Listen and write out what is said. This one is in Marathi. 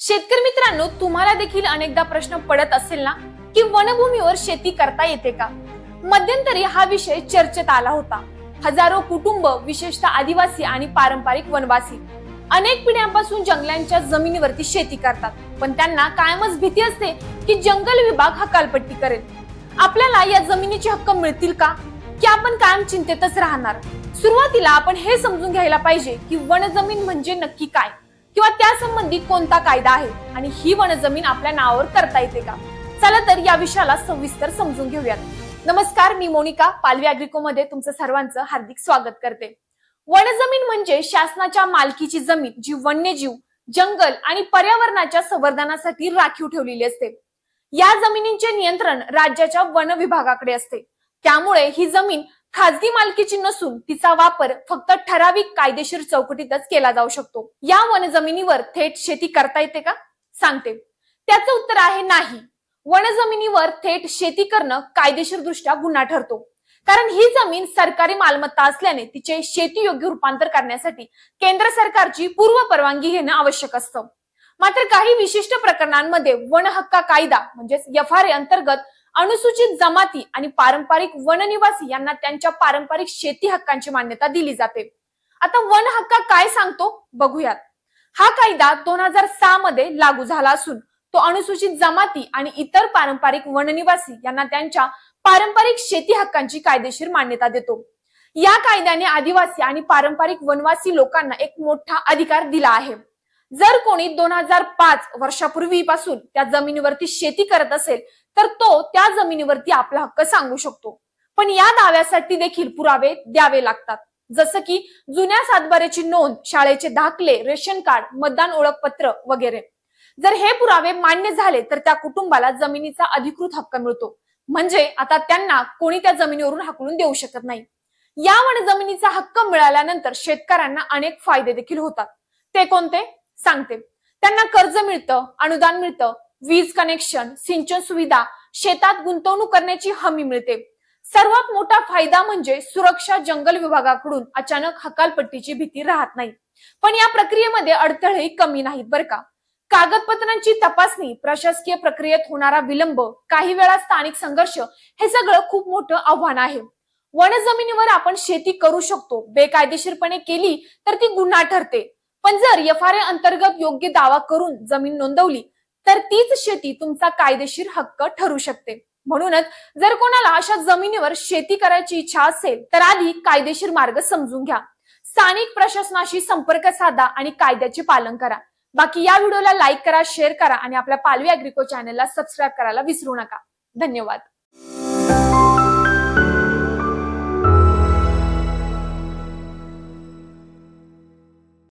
शेतकरी मित्रांनो तुम्हाला देखील अनेकदा प्रश्न पडत असेल ना की वनभूमीवर शेती करता येते का? मध्यंतरी हा विषय चर्चेत आला होता. हजारो कुटुंब विशेषतः आदिवासी आणि पारंपरिक वनवासी अनेक पिढ्यांपासून जंगलांच्या जमिनीवरती शेती करतात. पण त्यांना कायमच भीती असते की जंगल विभाग हकालपट्टी करेल. आपल्याला या जमिनीचे हक्क मिळतील का? की आपण कायम चिंतेतच राहणार? सुरुवातीला आपण हे समजून घ्यायला पाहिजे की वनजमीन म्हणजे नक्की काय? किंवा त्या संबंधी कोणता कायदा आहे? आणि ही वनजमीन आपल्या नावावर करता येते का? चला तर या विषयाला सविस्तर समजून घेऊयात. नमस्कार मी मोनिका पालवी अॅग्रिको मध्ये तुमचं सर्वांचं हार्दिक स्वागत करते. वनजमीन म्हणजे शासनाच्या मालकीची जमीन जी वन्यजीव जंगल आणि पर्यावरणाच्या संवर्धनासाठी राखीव ठेवलेली असते. या जमिनींचे नियंत्रण राज्याच्या वन विभागाकडे असते. त्यामुळे ही जमीन खाजगी मालकीची नसून तिचा वापर फक्त ठराविक कायदेशीर चौकटीतच केला जाऊ शकतो. या वनजमिनीवर थेट शेती करता येते का? सांगते. त्याचं उत्तर आहे नाही. वनजमिनीवर थेट शेती करणं कायदेशीर दृष्ट्या गुन्हा ठरतो. कारण ही जमीन सरकारी मालमत्ता असल्याने तिचे शेती योग्य रूपांतर करण्यासाठी केंद्र सरकारची पूर्व परवानगी घेणं आवश्यक असतं. मात्र काही विशिष्ट प्रकरणांमध्ये वन हक्का कायदा म्हणजेच एफ आर अंतर्गत अनुसूचित जमाती आणि पारंपरिक वननिवासी यांना त्यांच्या पारंपरिक शेती हक्कांची मान्यता दिली जाते. आता वन हक्का काय सांगतो? बघूयात. हा कायदा दोन हजार सहा मध्ये लागू झाला असून तो अनुसूचित जमाती आणि इतर पारंपरिक वननिवासी यांना त्यांच्या पारंपरिक शेती हक्कांची कायदेशीर मान्यता देतो. या कायद्याने आदिवासी आणि पारंपरिक वनवासी लोकांना एक मोठा अधिकार दिला आहे. जर कोणी दोन हजार पाच वर्षापूर्वीपासून त्या जमिनीवरती शेती करत असेल तर तो त्या जमिनीवरती आपला हक्क सांगू शकतो. पण या दाव्यासाठी देखील पुरावे द्यावे लागतात. जसं की जुन्या सातबाऱ्याची नोंद शाळेचे दाखले रेशन कार्ड मतदान ओळखपत्र वगैरे. जर हे पुरावे मान्य झाले तर त्या कुटुंबाला जमिनीचा अधिकृत हक्क मिळतो. म्हणजे आता त्यांना कोणी त्या जमिनीवरून हाकलून देऊ शकत नाही. या वन जमिनीचा हक्क मिळाल्यानंतर शेतकऱ्यांना अनेक फायदे देखील होतात. ते कोणते? सांगते. त्यांना कर्ज मिळतं अनुदान मिळतं वीज कनेक्शन सिंचन सुविधा शेतात गुंतवणूक करण्याची हमी मिळते. सर्वात मोठा फायदा म्हणजे सुरक्षा जंगल विभागाकडून अचानक हकालपट्टीची भीती राहत नाही. पण या प्रक्रियेमध्ये अडथळे कमी नाहीत बरं का. कागदपत्रांची तपासणी प्रशासकीय प्रक्रियेत होणारा विलंब काही वेळा स्थानिक संघर्ष हे सगळं खूप मोठं आव्हान आहे. वन जमिनीवर आपण शेती करू शकतो बेकायदेशीरपणे केली तर ती गुन्हा ठरते. पण जर एफ आर अंतर्गत योग्य दावा करून जमीन नोंदवली तर तीच शेती तुमचा कायदेशीर हक्क ठरू शकते. म्हणूनच जर कोणाला अशा जमिनीवर शेती करायची इच्छा असेल तर आधी कायदेशीर मार्ग समजून घ्या. स्थानिक प्रशासनाशी संपर्क साधा आणि कायद्याचे पालन करा. बाकी या व्हिडिओला लाईक करा शेअर करा आणि आपल्या पालवी अॅग्रिको चॅनलला सबस्क्राईब करायला विसरू नका. धन्यवाद.